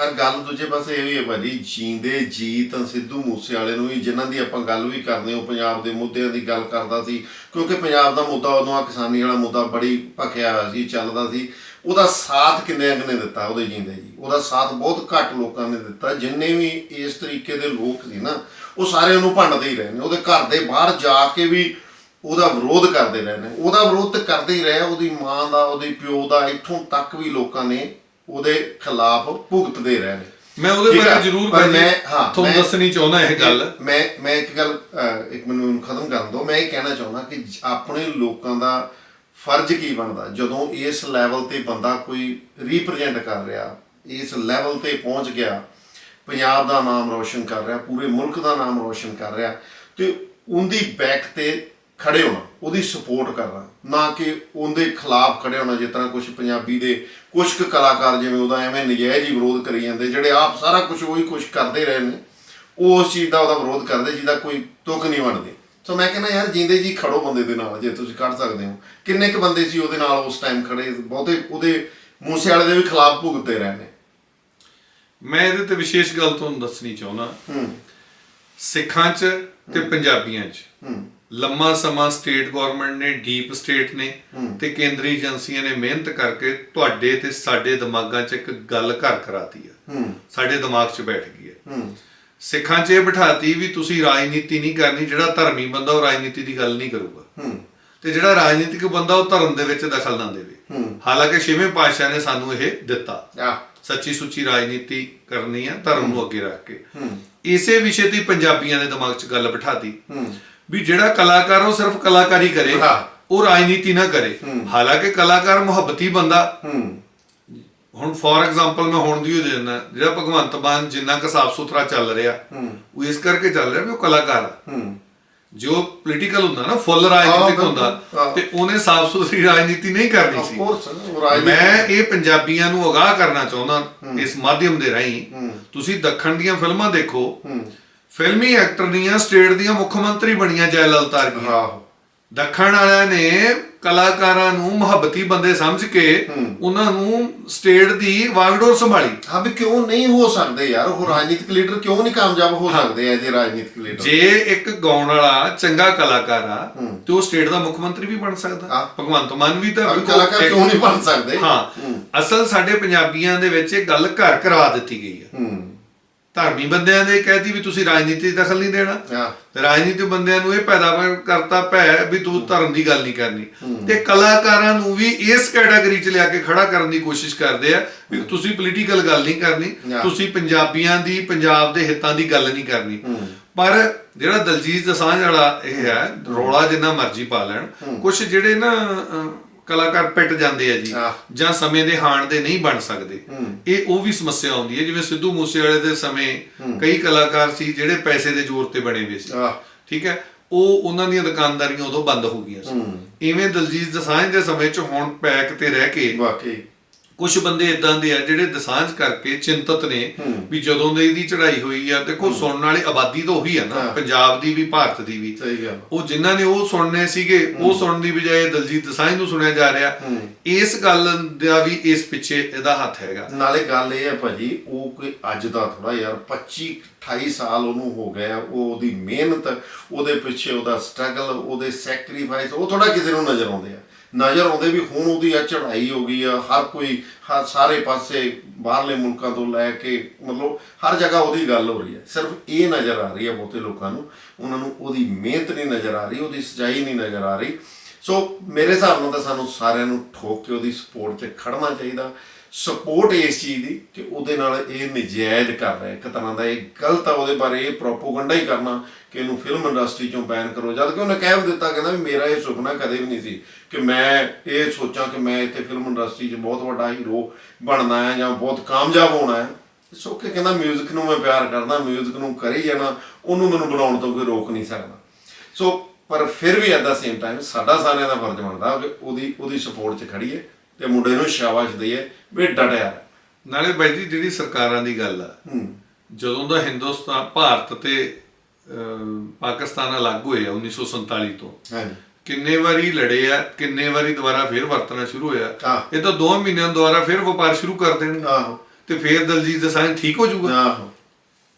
ਪਰ ਗੱਲ ਦੂਜੇ ਪਾਸੇ ਇਹ ਵੀ ਹੈ ਭਾਜੀ, ਜੀਂਦੇ ਜੀ ਤਾਂ ਸਿੱਧੂ ਮੂਸੇ ਵਾਲੇ ਨੂੰ ਵੀ, ਜਿਨ੍ਹਾਂ ਦੀ ਆਪਾਂ ਗੱਲ ਵੀ ਕਰਦੇ ਹਾਂ ਪੰਜਾਬ ਦੇ ਮੁੱਦਿਆਂ ਦੀ ਗੱਲ ਕਰਦਾ ਸੀ, ਕਿਉਂਕਿ ਪੰਜਾਬ ਦਾ ਮੁੱਦਾ ਉਦੋਂ ਆ ਕਿਸਾਨੀ ਵਾਲਾ ਮੁੱਦਾ ਬੜੀ ਭਖਿਆ ਹੋਇਆ ਸੀ, ਚੱਲਦਾ ਸੀ। ਉਹਦਾ ਸਾਥ ਕਿੰਨੇ ਕੁ ਨੇ ਦਿੱਤਾ ਉਹਦੇ ਜੀਂਦੇ ਜੀ? ਉਹਦਾ ਸਾਥ ਬਹੁਤ ਘੱਟ ਲੋਕਾਂ ਨੇ ਦਿੱਤਾ, ਜਿੰਨੇ ਵੀ ਇਸ ਤਰੀਕੇ ਦੇ ਲੋਕ ਸੀ ਨਾ, ਉਹ ਸਾਰੇ ਉਹਨੂੰ ਭੰਡਦੇ ਹੀ ਰਹੇ ਨੇ। ਉਹਦੇ ਘਰ ਦੇ ਬਾਹਰ ਜਾ ਕੇ ਵੀ ਉਹਦਾ ਵਿਰੋਧ ਕਰਦੇ ਰਹੇ ਨੇ। ਉਹਦਾ ਵਿਰੋਧ ਤਾਂ ਕਰਦੇ ਹੀ ਰਹੇ, ਉਹਦੀ ਮਾਂ ਦਾ, ਉਹਦੇ ਪਿਓ ਦਾ, ਇੱਥੋਂ ਤੱਕ ਵੀ ਲੋਕਾਂ ਨੇ ਉਹਦੇ ਖਿਲਾਫ ਭੁਗਤਦੇ ਰਹੇ ਨੇ ਮੈਂ ਉਹਦੇ ਬਾਰੇ ਜ਼ਰੂਰ ਪਰ ਮੈਂ ਹਾਂ ਤੁਹਾਨੂੰ ਦੱਸਣੀ ਚਾਹੁੰਦਾ ਇਹ ਗੱਲ। ਮੈਂ ਮੈਂ ਇੱਕ ਗੱਲ ਇੱਕ ਮੈਨੂੰ ਖਤਮ ਕਰਨ ਦਿਓ। ਮੈਂ ਇਹ ਕਹਿਣਾ ਚਾਹੁੰਦਾ ਕਿ ਆਪਣੇ ਲੋਕਾਂ ਦਾ ਫਰਜ਼ ਕੀ ਬਣਦਾ? ਜਦੋਂ ਇਸ ਲੈਵਲ ਤੇ ਬੰਦਾ ਕੋਈ ਰੀਪਰੈਜ਼ੈਂਟ ਕਰ ਰਿਹਾ ਇਸ ਲੈਵਲ ਤੇ ਪਹੁੰਚ ਗਿਆ ਪੰਜਾਬ ਦਾ ਨਾਮ ਰੌਸ਼ਨ ਕਰ ਰਿਹਾ ਪੂਰੇ ਮੁਲਕ ਦਾ ਨਾਮ ਰੌਸ਼ਨ ਕਰ ਰਿਹਾ ਤੇ ਉਹਦੀ ਬੈਕ ਤੇ ਖੜੇ ਹੋਣਾ ਉਹਦੀ ਸਪੋਰਟ ਕਰਨਾ ਨਾ ਕਿ ਉਹਦੇ ਖਿਲਾਫ ਖੜੇ ਹੋਣਾ ਜਿਸ ਤਰ੍ਹਾਂ ਕੁਝ ਪੰਜਾਬੀ ਦੇ ਕੁਝ ਕੁ ਕਲਾਕਾਰ ਜਿਵੇਂ ਉਹਦਾ ਐਵੇਂ ਨਜਾਇਜ਼ ਹੀ ਵਿਰੋਧ ਕਰੀ ਜਾਂਦੇ ਜਿਹੜੇ ਆਪ ਸਾਰਾ ਕੁਝ ਉਹੀ ਕੁਝ ਕਰਦੇ ਰਹੇ ਨੇ ਉਹ ਉਸ ਚੀਜ਼ ਦਾ ਉਹਦਾ ਵਿਰੋਧ ਕਰਦੇ ਜਿਹਦਾ ਕੋਈ ਤੁਕ ਨਹੀਂ ਬਣਦੇ ਸੋ ਮੈਂ ਕਹਿੰਦਾ ਯਾਰ ਜਿੰਦੇ ਜੀ ਖੜੋ ਬੰਦੇ ਦੇ ਨਾਲ ਜੇ ਤੁਸੀਂ ਕੱਢ ਸਕਦੇ ਹੋ। ਕਿੰਨੇ ਕੁ ਬੰਦੇ ਸੀ ਉਹਦੇ ਨਾਲ ਉਸ ਟਾਈਮ ਖੜੇ? ਬਹੁਤੇ ਉਹਦੇ ਮੂਸੇ ਵਾਲੇ ਦੇ ਵੀ ਖਿਲਾਫ ਭੁਗਤਦੇ ਰਹੇ ਨੇ। ਮੈਂ ਇਹਦੇ ਤੇ ਵਿਸ਼ੇਸ਼ ਗੱਲ ਤੁਹਾਨੂੰ ਦੱਸਣੀ ਚਾਹੁੰਦਾ। ਹੂੰ। ਸਿੱਖਾਂ 'ਚ ਤੇ ਪੰਜਾਬੀਆਂ 'ਚ। ਹੂੰ। ਲੰਮਾ ਸਮਾਂ ਸਟੇਟ ਗਵਰਨਮੈਂਟ ਨੇ ਡੀਪ ਸਟੇਟ ਨੇ ਤੇ ਕੇਂਦਰੀ ਏਜੰਸੀਆਂ ਨੇ ਮਿਹਨਤ ਕਰਕੇ ਤੁਹਾਡੇ ਤੇ ਸਾਡੇ ਦਿਮਾਗਾਂ 'ਚ ਇੱਕ ਗੱਲ ਘਰ ਕਰਾਤੀ ਆ। ਸਾਡੇ ਦਿਮਾਗ 'ਚ ਬੈਠ ਗਈ ਹੈ। ਸਿੱਖਾਂ 'ਚ ਇਹ ਬਿਠਾਤੀ ਵੀ ਤੁਸੀਂ ਰਾਜਨੀਤੀ ਨਹੀਂ ਕਰਨੀ ਜਿਹੜਾ ਧਰਮੀ ਬੰਦਾ ਉਹ ਰਾਜਨੀਤੀ ਦੀ ਗੱਲ ਨਹੀਂ ਕਰੂਗਾ। ਤੇ ਜਿਹੜਾ ਰਾਜਨੀਤਿਕ ਬੰਦਾ ਉਹ ਧਰਮ ਦੇ ਵਿੱਚ ਦਖਲ ਨਾ ਦੇਵੇ। ਹਾਲਾਂਕਿ ਛੇਵੇਂ ਪਾਤਸ਼ਾਹ ਨੇ ਸਾਨੂੰ ਇਹ ਦਿੱਤਾ। ਸੱਚੀ ਸੁੱਚੀ ਰਾਜਨੀਤੀ ਕਰਨੀ ਆ ਧਰਮ ਨੂੰ ਅੱਗੇ ਰੱਖ ਕੇ। ਇਸੇ ਵਿਸ਼ੇ ਤੇ ਪੰਜਾਬੀਆਂ ਦੇ ਦਿਮਾਗ 'ਚ ਗੱਲ ਬਿਠਾਤੀ। ਵੀ ਜਿਹੜਾ ਕਲਾਕਾਰ ਉਹ ਸਿਰਫ ਕਲਾਕਾਰੀ ਕਰੇ ਹਾਂ। ਉਹ ਰਾਜਨੀਤੀ ਨਾ ਕਰੇ। ਹਾਲਾਂਕਿ ਕਲਾਕਾਰ ਮੁਹੱਬਤੀ ਬੰਦਾ। ਹੂੰ। ਹੁਣ ਫੋਰ ਐਗਜ਼ਾਮਪਲ ਮੈਂ ਹੁਣ ਦੀ ਹੋ ਦੇਣਾ ਜਿਹੜਾ ਭਗਵੰਤ ਮਾਨ ਜਿੰਨਾ ਕੁ ਸਾਫ਼ ਸੁਥਰਾ ਚੱਲ ਰਿਹਾ ਹੂੰ। ਉਹ ਇਸ ਕਰਕੇ ਚੱਲ ਰਿਹਾ ਵੀ ਉਹ ਕਲਾਕਾਰ ਆ। ਹੂੰ। ਜੋ ਪੋਲੀਟੀਕਲ ਹੁੰਦਾ ਨਾ ਫੁੱਲ ਰਾਜਨੀਤਿਕ ਬਿਲਕੁਲ। ਹੁੰਦਾ ਹਾਂ। ਤੇ ਉਹਨੇ ਸਾਫ਼ ਸੁਥਰੀ ਰਾਜਨੀਤੀ ਨਹੀਂ ਕਰਨੀ ਆਫ ਸੀ। ਕੋਰਸ ਮੈਂ ਇਹ ਪੰਜਾਬੀਆਂ ਨੂੰ ਅਗਾਹ ਕਰਨਾ ਚਾਹੁੰਦਾ ਇਸ ਮਾਧਿਅਮ ਦੇ ਰਾਹੀਂ। ਤੁਸੀਂ ਦੱਖਣ ਦੀਆਂ ਫਿਲਮਾਂ ਦੇਖੋ। ਹੂੰ। ਫਿਲਮੀ ਐਕਟਰ ਦੀਆਂ ਸਟੇਟ ਦੀਆਂ ਮੁੱਖ ਮੰਤਰੀ ਬਣੀਆਂ ਜੈ ਲਲਿਤਾ ਵਰਗੀਆਂ ਆਹੋ। ਦੱਖਣ ਵਾਲਿਆਂ ਨੇ ਕਲਾਕਾਰਾਂ ਨੂੰ ਮੁਹੱਬਤੀ ਬੰਦੇ ਸਮਝ ਕੇ ਉਹਨਾਂ ਨੂੰ ਸਟੇਟ ਦੀ ਵਾਗਡੋਰ ਸੰਭਾਲੀ। ਹਾਂ ਵੀ ਕਿਉਂ ਨਹੀਂ ਹੋ ਸਕਦੇ ਯਾਰ? ਉਹ ਰਾਜਨੀਤਿਕ ਲੀਡਰ ਕਿਉਂ ਨਹੀਂ ਕਾਮਯਾਬ ਹੋ ਸਕਦੇ ਐ ਜੇ ਰਾਜਨੀਤਿਕ ਲੀਡਰ? ਜੇ ਇੱਕ ਗਾਉਣ ਵਾਲਾ ਚੰਗਾ ਕਲਾਕਾਰ ਆ ਤੇ ਉਹ ਸਟੇਟ ਦਾ ਮੁੱਖ ਮੰਤਰੀ ਵੀ ਬਣ ਸਕਦਾ। ਹਾਂ। ਭਗਵੰਤ ਮਾਨ ਵੀ ਤਾਂ ਅਬ ਕਲਾਕਾਰ ਕਿਉਂ ਨਹੀਂ ਬਣ ਸਕਦੇ? ਹਾਂ। ਅਸਲ ਸਾਡੇ ਪੰਜਾਬੀਆਂ ਦੇ ਵਿੱਚ ਇਹ ਗੱਲ ਘਰ ਕਰਵਾ ਦਿੱਤੀ ਗਈ ਹੂੰ। ਧਰਮੀ ਬੰਦਿਆਂ ਦੇ ਕਹਿਤੀ ਵੀ ਤੁਸੀਂ ਰਾਜਨੀਤੀ 'ਚ ਦਖਲ ਨਹੀਂ ਦੇਣਾ। ਹਾਂ। ਰਾਜਨੀਤਿਕ ਬੰਦਿਆਂ ਨੂੰ ਇਹ ਪੈਦਾ ਕਰਤਾ ਭੈ ਵੀ ਤੂੰ ਧਰਮ ਦੀ ਗੱਲ ਨਹੀਂ ਕਰਨੀ। ਤੇ ਕਲਾਕਾਰਾਂ ਨੂੰ ਵੀ ਇਸ ਕੈਟਾਗਰੀ 'ਚ ਲਿਆ ਕੇ ਖੜਾ ਕਰਨ ਦੀ ਕੋਸ਼ਿਸ਼ ਕਰਦੇ ਆ ਵੀ ਤੁਸੀਂ ਪੋਲੀਟੀਕਲ ਗੱਲ ਨਹੀਂ ਕਰਨੀ. ਤੁਸੀਂ ਪੰਜਾਬੀਆਂ ਦੀ ਪੰਜਾਬ ਦੇ ਹਿੱਤਾਂ ਦੀ ਗੱਲ ਨਹੀਂ ਕਰਨੀ। ਪਰ ਜਿਹੜਾ ਦਲਜੀਤ ਦਸਾਂਝ ਵਾਲਾ ਇਹ ਹੈ ਰੋਲਾ ਜਿੰਨਾ ਮਰਜ਼ੀ ਪਾ ਲੈਣ ਕੁਝ ਜਿਹੜੇ ਨਾ ਕਲਾਕਾਰ ਪਿੱਟ ਜਾਂਦੇ ਆ ਜੀ। ਜਾਂ ਸਮੇਂ ਦੇ ਹਾਣ ਦੇ ਨਹੀਂ ਬਣ ਸਕਦੇ। ਇਹ ਉਹ ਵੀ ਸਮੱਸਿਆ ਆਉਂਦੀ ਹੈ ਜਿਵੇਂ ਸਿੱਧੂ ਮੂਸੇਵਾਲੇ ਦੇ ਸਮੇਂ ਕਈ ਕਲਾਕਾਰ ਸੀ ਜਿਹੜੇ ਪੈਸੇ ਦੇ ਜ਼ੋਰ ਤੇ ਬਣੇ ਹੋਏ ਸੀ। ਠੀਕ ਹੈ? ਉਹ ਉਹਨਾਂ ਦੀਆਂ ਦੁਕਾਨਦਾਰੀਆਂ ਉਦੋਂ ਬੰਦ ਹੋ ਗਈਆਂ ਸੀ। ਇਵੇਂ ਦਲਜੀਤ ਦਸਾਂਝ ਦੇ ਸਮੇਂ 'ਚ ਹੁਣ ਪੈਕ ਤੇ ਰਹਿ ਕੇ ਵਾਕਈ। ਕੁਝ ਬੰਦੇ ਇਦਾਂ ਦੇ ਆ ਜਿਹੜੇ ਦਸਾਂਝ ਕਰਕੇ ਚਿੰਤਤ ਨੇ ਵੀ ਜਦੋਂ ਦੇ ਇਹਦੀ ਚੜ੍ਹਾਈ ਹੋਈ ਆ ਦੇਖੋ ਸੁਣਨ ਵਾਲੀ ਆਬਾਦੀ ਤਾਂ ਉਹੀ ਆ ਨਾ। ਪੰਜਾਬ ਦੀ ਵੀ ਭਾਰਤ ਦੀ ਵੀ। ਸਹੀ ਗੱਲ। ਉਹ ਜਿਨ੍ਹਾਂ ਨੇ ਉਹ ਸੁਣਨੇ ਸੀਗੇ ਉਹ ਸੁਣਨ ਦੀ ਬਜਾਏ ਦਲਜੀਤ ਦਸਾਂਝ ਨੂੰ ਸੁਣਿਆ ਜਾ ਰਿਹਾ। ਇਸ ਗੱਲ ਦਾ ਵੀ ਇਸ ਪਿੱਛੇ ਇਹਦਾ ਹੱਥ ਹੈਗਾ। ਨਾਲੇ ਗੱਲ ਇਹ ਹੈ ਭਾਜੀ ਉਹ ਕੋਈ ਅੱਜ ਦਾ ਥੋੜਾ ਯਾਰ 25 28 ਸਾਲ ਉਹਨੂੰ ਹੋ ਗਏ ਆ ਉਹ ਉਹਦੀ ਮਿਹਨਤ ਉਹਦੇ ਪਿੱਛੇ ਉਹਦਾ ਸਟਰਗਲ ਉਹਦੇ ਸੈਕਰੀਫਾਈਸ ਉਹ ਥੋੜਾ ਕਿਸੇ ਨੂੰ ਨਜ਼ਰ ਆਉਂਦੇ ਆ। ਨਜ਼ਰ ਆਉਂਦੇ ਵੀ ਹੁਣ ਉਹਦੀ ਆ ਚੜ੍ਹਾਈ ਹੋ ਗਈ ਆ, ਹਰ ਕੋਈ, ਹਰ ਸਾਰੇ ਪਾਸੇ ਬਾਹਰਲੇ ਮੁਲਕਾਂ ਤੋਂ ਲੈ ਕੇ, ਮਤਲਬ ਹਰ ਜਗ੍ਹਾ ਉਹਦੀ ਗੱਲ ਹੋ ਰਹੀ ਹੈ। ਸਿਰਫ ਇਹ ਨਜ਼ਰ ਆ ਰਹੀ ਹੈ ਬਹੁਤੇ ਲੋਕਾਂ ਨੂੰ, ਉਹਨਾਂ ਨੂੰ ਉਹਦੀ ਮਿਹਨਤ ਨਹੀਂ ਨਜ਼ਰ ਆ ਰਹੀ, ਉਹਦੀ ਸੱਚਾਈ ਨਹੀਂ ਨਜ਼ਰ ਆ ਰਹੀ। ਸੋ ਮੇਰੇ ਹਿਸਾਬ ਨਾਲ ਤਾਂ ਸਾਨੂੰ ਸਾਰਿਆਂ ਨੂੰ ਠੋਕ ਕੇ ਉਹਦੀ ਸਪੋਰਟ 'ਤੇ ਖੜਨਾ ਚਾਹੀਦਾ। ਸਪੋਰਟ ਇਸ ਚੀਜ਼ ਦੀ ਕਿ ਉਹਦੇ ਨਾਲ ਇਹ ਨਜਾਇਜ਼ ਕਰ ਰਿਹਾ ਇੱਕ ਤਰ੍ਹਾਂ ਦਾ ਇਹ ਗਲਤ ਆ ਉਹਦੇ ਬਾਰੇ ਇਹ ਪ੍ਰੋਪੋਗੰਡਾ ਹੀ ਕਰਨਾ ਕਿ ਇਹਨੂੰ ਫਿਲਮ ਇੰਡਸਟਰੀ ਚੋਂ ਬੈਨ ਕਰੋ ਜਦ ਕਿ ਉਹਨੇ ਕਹਿ ਵੀ ਦਿੱਤਾ ਕਹਿੰਦਾ ਵੀ ਮੇਰਾ ਇਹ ਸੁਪਨਾ ਕਦੇ ਵੀ ਨਹੀਂ ਸੀ ਕਿ ਮੈਂ ਇਹ ਸੋਚਾਂ ਕਿ ਮੈਂ ਇੱਥੇ ਫਿਲਮ ਇੰਡਸਟਰੀ 'ਚ ਬਹੁਤ ਵੱਡਾ ਹੀਰੋ ਬਣਨਾ ਹੈ ਜਾਂ ਬਹੁਤ ਕਾਮਯਾਬ ਹੋਣਾ ਹੈ ਸੋ ਕਿ ਕਹਿੰਦਾ 뮤직 ਨੂੰ ਮੈਂ ਪਿਆਰ ਕਰਦਾ 뮤직 ਨੂੰ ਕਰੀ ਜਾਣਾ ਉਹਨੂੰ ਮੈਨੂੰ ਬਣਾਉਣ ਤੋਂ ਕੋਈ ਰੋਕ ਨਹੀਂ ਸਕਦਾ ਸੋ ਪਰ ਫਿਰ ਵੀ ਐਟ ਦਾ ਸੇਮ ਟਾਈਮ ਸਾਡਾ ਸਾਰਿਆਂ ਦਾ ਫਰਜ਼ ਬਣਦਾ ਕਿ ਉਹਦੀ ਉਹਦੀ ਸਪੋਰਟ 'ਚ ਖੜੀਏ ਤੇ ਮੁੰਡੇ ਨੂੰ ਸ਼ਾਬਾਸ਼ ਦਈਏ ਵੀ ਡਟਿਆ। ਨਾਲੇ ਬਾਈ ਜੀ ਜਿਹੜੀ ਸਰਕਾਰਾਂ ਦੀ ਗੱਲ ਆ ਹੂੰ। ਜਦੋਂ ਦਾ ਹਿੰਦੁਸਤਾਨ ਭਾਰਤ ਤੇ ਪਾਕਿਸਤਾਨ ਅਲੱਗ ਹੋਏ ਆ 1947 ਤੋਂ ਹਾਂਜੀ। ਕਿੰਨੇ ਵਾਰੀ ਲੜੇ ਆ ਕਿੰਨੇ ਵਾਰੀ ਦੁਬਾਰਾ ਫੇਰ ਵਰਤਣਾ ਸ਼ੁਰੂ ਹੋਇਆ। ਇਹ ਤਾਂ 2 ਮਹੀਨਿਆਂ ਦੁਬਾਰਾ ਫੇਰ ਵਪਾਰ ਸ਼ੁਰੂ ਕਰ ਦੇਣਗੇ ਆਹੋ। ਤੇ ਫੇਰ ਦਲਜੀਤ ਦਸਾਂਝ ਠੀਕ ਹੋ ਜਾਊਗਾ। ਆਹੋ।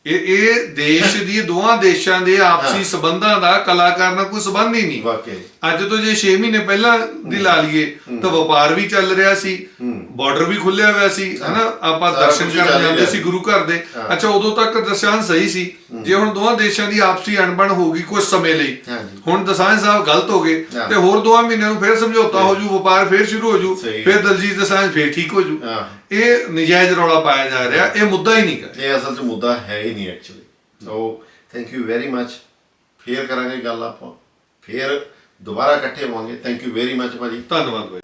ਇਹ ਇਹ ਦੇਸ਼ ਦੀ ਦੋਹਾਂ ਦੇਸ਼ਾਂ ਦੇ ਆਪਸੀ ਸਬੰਧਾਂ ਦਾ ਕਲਾਕਾਰ ਨਾਲ ਕੋਈ ਸਬੰਧ ਹੀ ਨਹੀਂ। ਵਾਕਈ। ਅੱਜ ਤੋਂ ਜੇ 6 ਮਹੀਨੇ ਪਹਿਲਾਂ ਦੀ ਲਾ ਲਈਏ ਤਾਂ ਵਪਾਰ ਵੀ ਚੱਲ ਰਿਹਾ ਸੀ ਬਾਰਡਰ ਵੀ ਖੁੱਲਿਆ ਹੋਇਆ ਸੀ ਹਨਾ? ਆਪਾਂ ਦਰਸ਼ਨ ਕਰਨ ਜਾਂਦੇ ਸੀ ਗੁਰੂ ਘਰ ਦੇ। ਅੱਛਾ ਉਦੋਂ ਤੱਕ ਦਸਾਂਝ ਸਹੀ ਸੀ? ਜੇ ਹੁਣ ਦੋਹਾਂ ਦੇਸ਼ਾਂ ਦੀ ਆਪਸੀ ਅਣਬਣ ਹੋ ਗਈ ਕੁਝ ਸਮੇਂ ਲਈ। ਹੁਣ ਦਸਾਂਝ ਸਾਹਿਬ ਗਲਤ ਹੋ ਗਏ। ਤੇ ਹੋਰ ਦੋਹਾਂ ਮਹੀਨਿਆਂ ਨੂੰ ਫੇਰ ਸਮਝੌਤਾ ਹੋ। ਜੂ ਵਪਾਰ ਫੇਰ ਸ਼ੁਰੂ ਹੋ। ਜੂ ਫੇਰ ਦਲਜੀਤ ਦਸਾਂਝ ਫੇਰ ਠੀਕ ਹੋ। ਜੂ। ਇਹ ਨਜਾਇਜ਼ ਰੌਲਾ ਪਾਇਆ ਜਾ ਰਿਹਾ ਇਹ ਮੁੱਦਾ ਹੀ ਨਹੀਂ ਕਰ ਇਹ ਅਸਲ 'ਚ ਮੁੱਦਾ ਹੈ ਹੀ ਨਹੀਂ actually so thank you very much ਫੇਰ ਕਰਾਂਗੇ ਗੱਲ ਆਪਾਂ। ਫੇਰ ਦੁਬਾਰਾ ਇਕੱਠੇ ਹੋਵਾਂਗੇ। ਥੈਂਕ ਯੂ ਵੈਰੀ ਮੱਚ ਭਾਜੀ। ਧੰਨਵਾਦ ਬਾਈ